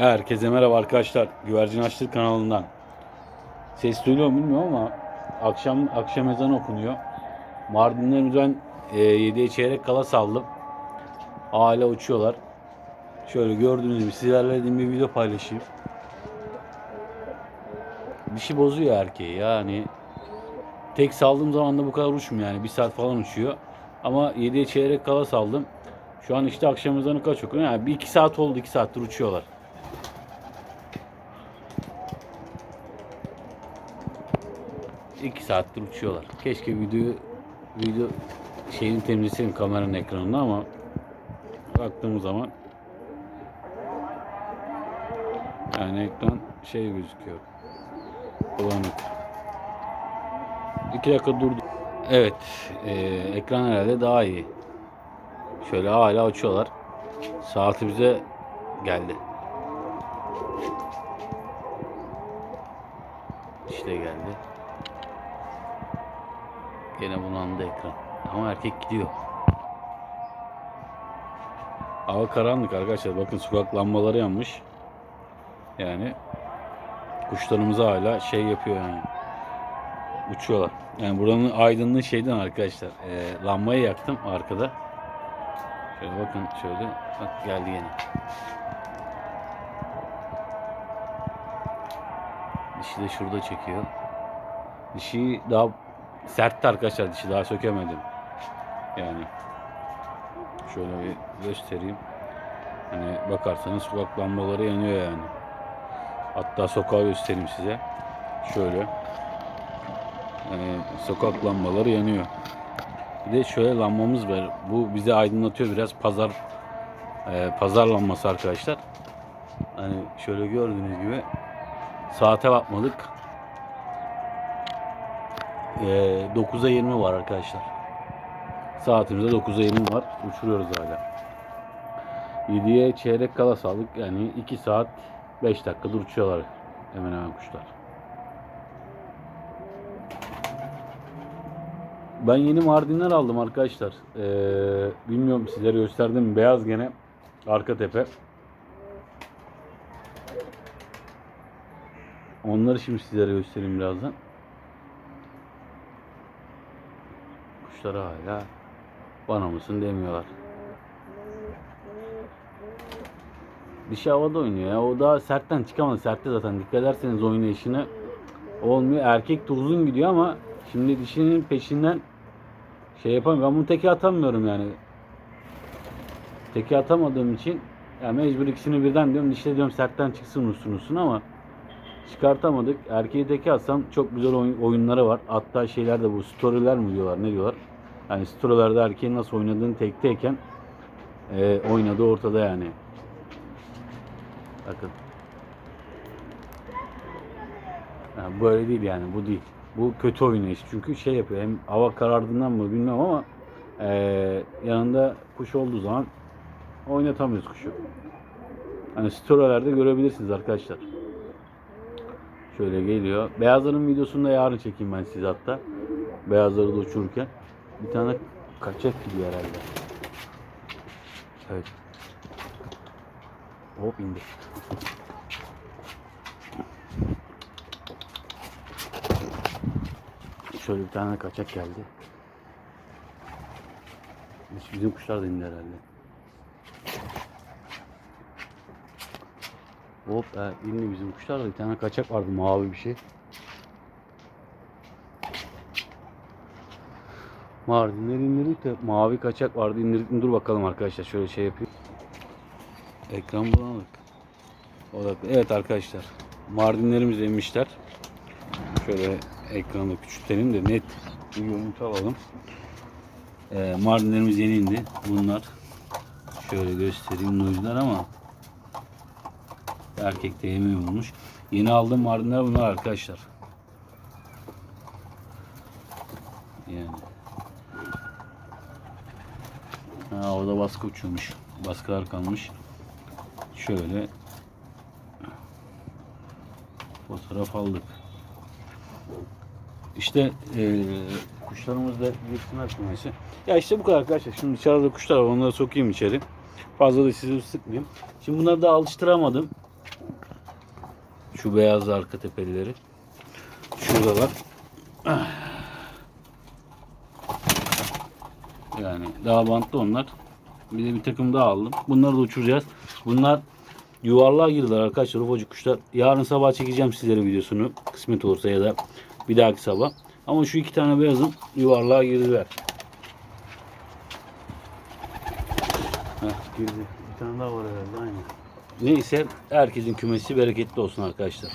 Herkese merhaba arkadaşlar. Güvercin Açlık kanalından. Ses duyuluyor mu bilmiyorum ama akşam akşam ezanı okunuyor. Mardinlerimizden e, 7'ye çeyrek kala saldım. Hala uçuyorlar. Şöyle gördüğünüz gibi sizlerle dediğim bir video paylaşayım. Bir şey bozuyor erkeği yani. Tek saldığım zaman da bu kadar uçmuyor yani. Bir saat falan uçuyor. Ama 7'ye çeyrek kala saldım. Şu an işte akşam ezanı kaç okuyor? Yani bir iki saat oldu. iki saattir uçuyorlar. İki saattir uçuyorlar. Keşke video video şeyini temizleseydim kameranın ekranında ama baktığımız zaman yani ekran şey gözüküyor. Bulanık. İki dakika durdu. Evet. e, ekran herhalde daha iyi. Şöyle hala açıyorlar. Saati bize geldi. İşte geldi. Gene bulandı ekran. Ama erkek gidiyor. Hava karanlık arkadaşlar. Bakın sokak lambaları yanmış. Yani kuşlarımız hala şey yapıyor yani. Uçuyorlar. Yani buranın aydınlığı şeyden arkadaşlar. E, lambayı yaktım arkada. Şöyle bakın şöyle. Bak geldi yine. Dişi de şurada çekiyor. Dişi daha sertti arkadaşlar dişi daha sökemedim. Yani şöyle bir göstereyim. Hani bakarsanız sokak lambaları yanıyor yani. Hatta sokağı göstereyim size. Şöyle. Yani sokak lambaları yanıyor. Bir de şöyle lambamız var. Bu bizi aydınlatıyor biraz pazar e, pazar lambası arkadaşlar. Hani şöyle gördüğünüz gibi saate bakmadık. E, 9'a 20 var arkadaşlar. Saatimizde 9'a 20 var. Uçuruyoruz hala. 7'ye çeyrek kala saldık. Yani 2 saat 5 dakikadır uçuyorlar hemen hemen kuşlar. Ben yeni Mardinler aldım arkadaşlar. Ee, bilmiyorum sizlere gösterdim mi? Beyaz gene arka tepe. Onları şimdi sizlere göstereyim birazdan. Kuşlara hala bana mısın demiyorlar. Dişi havada oynuyor ya. O daha sertten çıkamadı. Sertte zaten. Dikkat ederseniz oynayışına olmuyor. Erkek de uzun gidiyor ama şimdi dişinin peşinden şey yapamıyorum. Ben bunu teke atamıyorum yani. Teke atamadığım için ya mecbur ikisini birden diyorum. Dişle diyorum sertten çıksın usun usun ama çıkartamadık. Erkeği teke atsam çok güzel oyun, oyunları var. Hatta şeyler de bu storyler mi diyorlar ne diyorlar. Yani storylerde erkeğin nasıl oynadığını tekteyken e, oynadığı ortada yani. Bakın. Yani böyle değil yani bu değil. Bu kötü oynayış. Çünkü şey yapıyor. Hem hava karardığından mı bilmiyorum ama eee, yanında kuş olduğu zaman oynatamıyoruz kuşu. Hani storylerde görebilirsiniz arkadaşlar. Şöyle geliyor. Beyazların videosunu da yarın çekeyim ben size hatta. Beyazları da uçururken. Bir tane kaçak gidiyor herhalde. Evet. Hop indi. Şöyle bir tane kaçak geldi. Biz- Bizim kuşlar da indi herhalde. Hop e, indi bizim kuşlar da bir tane kaçak vardı mavi bir şey. Mardinleri indirdik de mavi kaçak vardı indirdik? Dur bakalım arkadaşlar şöyle şey yapayım. Ekran bulanık. Odaklı. Evet arkadaşlar. Mardinlerimiz inmişler. Şöyle ekranı küçültelim de net bir görüntü alalım. Ee, Mardinlerimiz yeni. Bunlar şöyle göstereyim nojlar ama erkekte yemeği olmuş. Yeni aldığım Mardinler bunlar arkadaşlar. Yani. Ha, orada baskı uçuyormuş. Baskılar kalmış. Şöyle fotoğraf aldık. İşte eee kuşlarımız da girsinler kümesi. Ya işte bu kadar arkadaşlar. Şimdi dışarıda kuşlar var. Onları sokayım içeri. Fazla da sizi sıkmayayım. Şimdi bunları da alıştıramadım. Şu beyaz arka tepelileri. Şurada var. Yani daha bantlı onlar. Bir de bir takım daha aldım. Bunları da uçuracağız. Bunlar yuvarlığa girdiler arkadaşlar ufacık kuşlar. Yarın sabah çekeceğim sizlere videosunu. Kısmet olursa ya da bir dahaki sabah. Ama şu iki tane beyazın yuvarlığa girdiler. Heh, girdi. Bir tane daha var herhalde aynı. Neyse herkesin kümesi bereketli olsun arkadaşlar.